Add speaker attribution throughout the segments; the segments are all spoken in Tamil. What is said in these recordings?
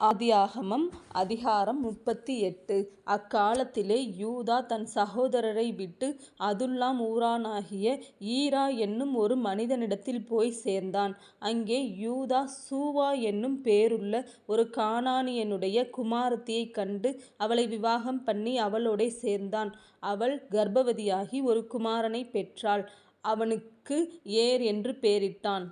Speaker 1: ஆதியாகமம் அதிகாரம் முப்பத்தி எட்டு அக்காலத்திலே யூதா தன் சகோதரரை விட்டு அதுல்லாம் ஊரானாகிய ஈரா என்னும் ஒரு மனிதனிடத்தில் போய் சேர்ந்தான். அங்கே யூதா சூவா என்னும் பேருள்ள ஒரு கானானியனுடைய குமாரத்தியை கண்டு அவளை விவாகம் பண்ணி அவளோடே சேர்ந்தான். அவள் கர்ப்பவதியாகி ஒரு குமாரனைப் பெற்றாள். அவனுக்கு ஏர் என்று பெயரிட்டான்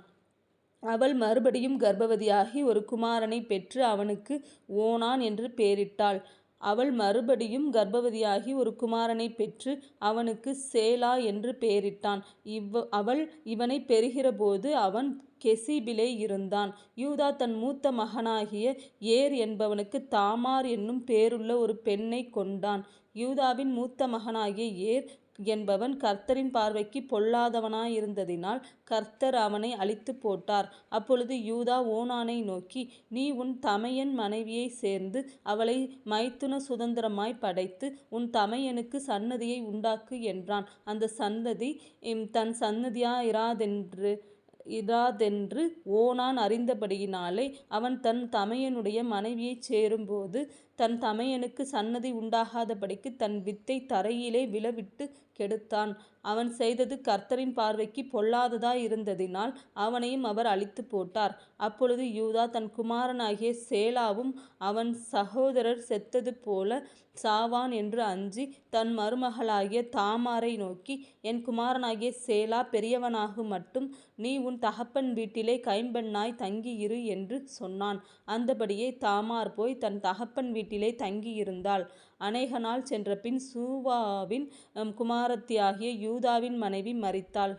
Speaker 1: அவள் மறுபடியும் கர்ப்பவதியாகி ஒரு குமாரனைப் பெற்று அவனுக்கு ஓனான் என்று பெயரிட்டாள் அவள் மறுபடியும் கர்ப்பவதியாகி ஒரு குமாரனைப் பெற்று அவனுக்கு சேலா என்று பெயரிட்டான் இவ் அவள் இவனைப் பெறுகிறபோது அவன் கெசிபிலே இருந்தான். யூதா தன் மூத்த மகனாகிய ஏர் என்பவனுக்கு தாமார் என்னும் பேருள்ள ஒரு பெண்ணை கொண்டான். யூதாவின் மூத்த மகனாகிய ஏர் என்பவன் கர்த்தரின் பார்வைக்கு பொல்லாதவனாயிருந்ததினால் கர்த்தர் அவனை அழித்துப் போட்டார். அப்பொழுது யூதா ஓனானை நோக்கி நீ உன் தமையன் மனைவியை சேர்ந்து அவளை மைத்துன சுதந்திரமாய் படைத்து உன் தமையனுக்கு சன்னதியை உண்டாக்கு என்றான். அந்த சன்னதி தன் சந்ததியாயிராதென்று ஓனான் அறிந்தபடியினாலே அவன் தன் தமையனுடைய மனைவியைச் சேரும்போது தன் தமையனுக்கு சன்னதி உண்டாகாதபடிக்கு தன் வித்தை தரையிலே விழவிட்டு கெடுத்தான். அவன் செய்தது கர்த்தரின் பார்வைக்குப் பொல்லாததாயிருந்ததினால் அவனையும் அவர் அழித்துப் போட்டார். அப்பொழுது யூதா தன் குமாரனாகிய சேலாவும் அவன் சகோதரர் செத்தது போல சாவான் என்று அஞ்சி தன் மருமகளாகிய தாமாரை நோக்கி என் குமாரனாகிய சேலா பெரியவனாகும் மட்டும் நீ உன் தகப்பன் வீட்டிலே கைம்பெண்ணாய் தங்கியிரு என்று சொன்னான். அந்தபடியே தாமார் போய் தன் தகப்பன் வீட்டில் தங்கியிருந்தாள். அநேக நாள் சென்றபின் சூவாவின் குமாரத்தியாகிய யூதாவின் மனைவி மறித்தாள்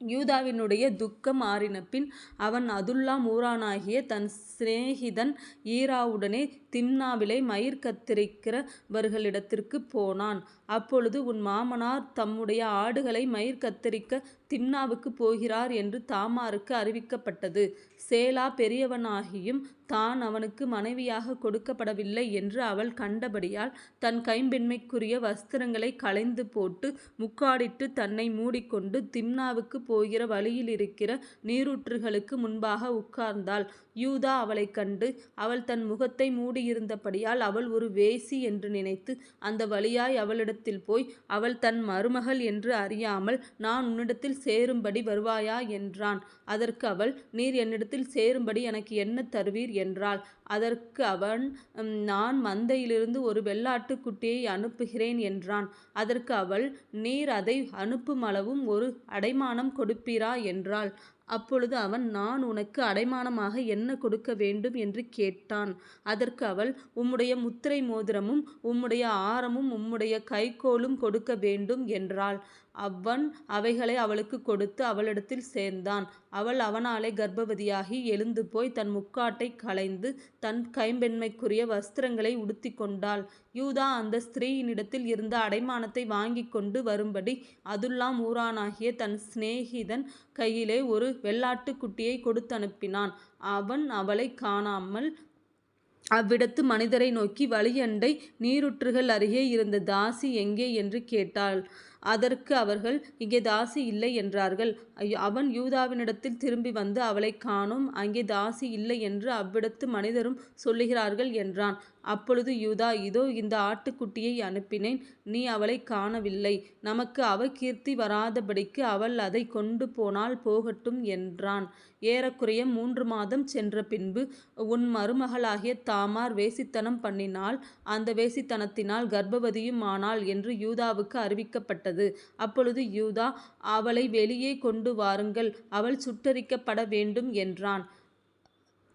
Speaker 1: யூதாவினுடைய துக்கம் ஆறினபின் அவன் அதுல்லா மூரானாகிய தன் சிநேகிதன் ஈராவுடனே திம்னாவிலே மயிர் கத்திரிக்கிறவர்களிடத்திற்கு போனான். அப்பொழுது உன் மாமனார் தம்முடைய ஆடுகளை மயிர் கத்தரிக்க திம்னாவுக்குப் போகிறார் என்று தாமாருக்கு அறிவிக்கப்பட்டது. சேலா பெரியவனாகியும் தான் அவனுக்கு மனைவியாக கொடுக்கப்படவில்லை என்று அவள் கண்டபடியால் தன் கைம்பெண்மைக்குரிய வஸ்திரங்களை களைந்து போட்டு முக்காடிட்டு தன்னை மூடிக்கொண்டு திம்னாவுக்குப் போகிற வழியிலிருக்கிற நீரூற்றுகளுக்கு முன்பாக உட்கார்ந்தாள். யூதா அவளைக் கண்டு அவள் தன் முகத்தை மூடியிருந்தபடியால் அவள் ஒரு வேசி என்று நினைத்து அந்த வழியாய் அவளிடத்தில் போய் அவள் தன் மருமகள் என்று அறியாமல் நான் உன்னிடத்தில் சேரும்படி வருவாயா? என்றான். அதற்கு அவள் நீர் என்னிடத்தில் சேரும்படி எனக்கு என்ன தருவீர்? என்றாள். அதற்கு அவன் நான் மந்தையிலிருந்து ஒரு வெள்ளாட்டு குட்டியை அனுப்புகிறேன் என்றான். அதற்கு அவள் நீர் அதை அனுப்புமளவும் ஒரு அடைமானம் கொடுப்பீரா? என்றாள். அப்பொழுது அவன் நான் உனக்கு அடைமானமாக என்ன கொடுக்க வேண்டும்? என்று கேட்டான். அதற்கு அவள் உம்முடைய முத்திரை மோதிரமும் உம்முடைய ஆரமும் உம்முடைய கைக்கோலும் கொடுக்க வேண்டும் என்றாள். அவன் அவைகளை அவளுக்குக் கொடுத்து அவளிடத்தில் சேர்ந்தான். அவள் அவனாலே கர்ப்பவதியாகி எழுந்து போய் தன் முக்காட்டை களைந்து தன் கைம்பெண்மைக்குரிய வஸ்திரங்களை உடுத்தி கொண்டாள் யூதா அந்த ஸ்திரீயினிடத்தில் இருந்த அடைமானத்தை வாங்கி கொண்டு வரும்படி அதுல்லாம் ஊரானாகிய தன் சிநேகிதன் கையிலே ஒரு வெள்ளாட்டு குட்டியை கொடுத்து கொடுத்தனுப்பினான். அவன் அவளை காணாமல் அவ்விடத்து மனிதரை நோக்கி வழியண்டை நீருற்றுகள் அருகே இருந்த தாசி எங்கே? என்று கேட்டாள் அதற்கு அவர்கள் இங்கே தாசி இல்லை என்றார்கள். அவன் யூதாவினிடத்தில் திரும்பி வந்து அவளைக் காணோம் அங்கே தாசி இல்லை என்று அவ்விடத்து மனிதரும் சொல்லுகிறார்கள் என்றான். அப்பொழுது யூதா இதோ இந்த ஆட்டுக்குட்டியை அனுப்பினேன் நீ அவளை காணவில்லை. நமக்கு அவகீர்த்தி வராதபடிக்கு அவள் அதை கொண்டு போனால் போகட்டும் என்றான். ஏறக்குறைய மூன்று மாதம் சென்ற பின்பு உன் மருமகளாகிய தாமார் வேசித்தனம் பண்ணினால் அந்த வேசித்தனத்தினால் கர்ப்பவதியும் ஆனாள் என்று யூதாவுக்கு அறிவிக்கப்பட்டது. அப்பொழுது யூதா அவளை வெளியே கொண்டு வாருங்கள் அவள் சுட்டரிக்கப்பட வேண்டும் என்றான்.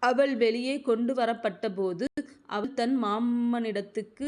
Speaker 1: அவள் வெளியே கொண்டு வரப்பட்டபோது அவள் தன் மாமனிடத்துக்கு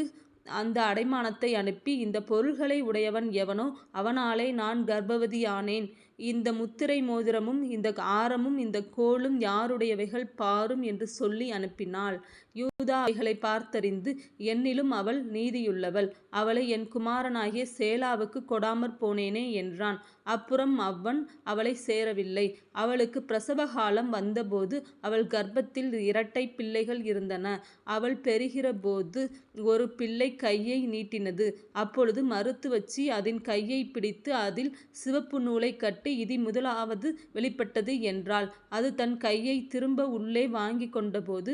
Speaker 1: அந்த அடைமானத்தை அனுப்பி இந்த பொருள்களை உடையவன் எவனோ அவனாலே நான் கர்ப்பவதியானேன். இந்த முத்திரை மோதிரமும் இந்த ஆரமும் இந்த கோலும் யாருடையவைகள் பாரும் என்று சொல்லி அனுப்பினாள். யூதா அவைகளை பார்த்தறிந்து என்னிலும் அவள் நீதியுள்ளவள். அவளை என் குமாரனாகிய சேலாவுக்குக் கொடாமற் போனேனே என்றான். அப்புறம் அவன் அவளை சேரவில்லை. அவளுக்குப் பிரசவகாலம் வந்தபோது அவள் கர்ப்பத்தில் இரட்டை பிள்ளைகள் இருந்தன. அவள் பெறுகிறபோது ஒரு பிள்ளை கையை நீட்டினது. அப்பொழுது மறுத்து வச்சு அதன் கையைப் பிடித்து அதில் சிவப்பு நூலை கட்டி பட்டு இது முதலாவது வெளிப்பட்டது என்றாள். அது தன் கையை திரும்ப உள்ளே வாங்கி கொண்டபோது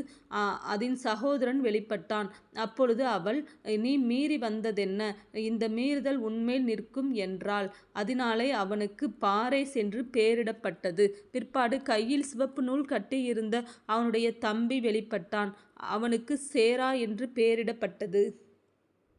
Speaker 1: அதன் சகோதரன் வெளிப்பட்டான். அப்பொழுது அவள் நீ மீறி வந்ததென்ன? இந்த மீறுதல் உண்மையில் நிற்கும் என்றாள். அதனாலே அவனுக்குப் பாறை சென்று பெயரிடப்பட்டது. பிற்பாடு கையில் சிவப்பு நூல் கட்டியிருந்த அவனுடைய தம்பி வெளிப்பட்டான். அவனுக்கு சேரா என்று பெயரிடப்பட்டது.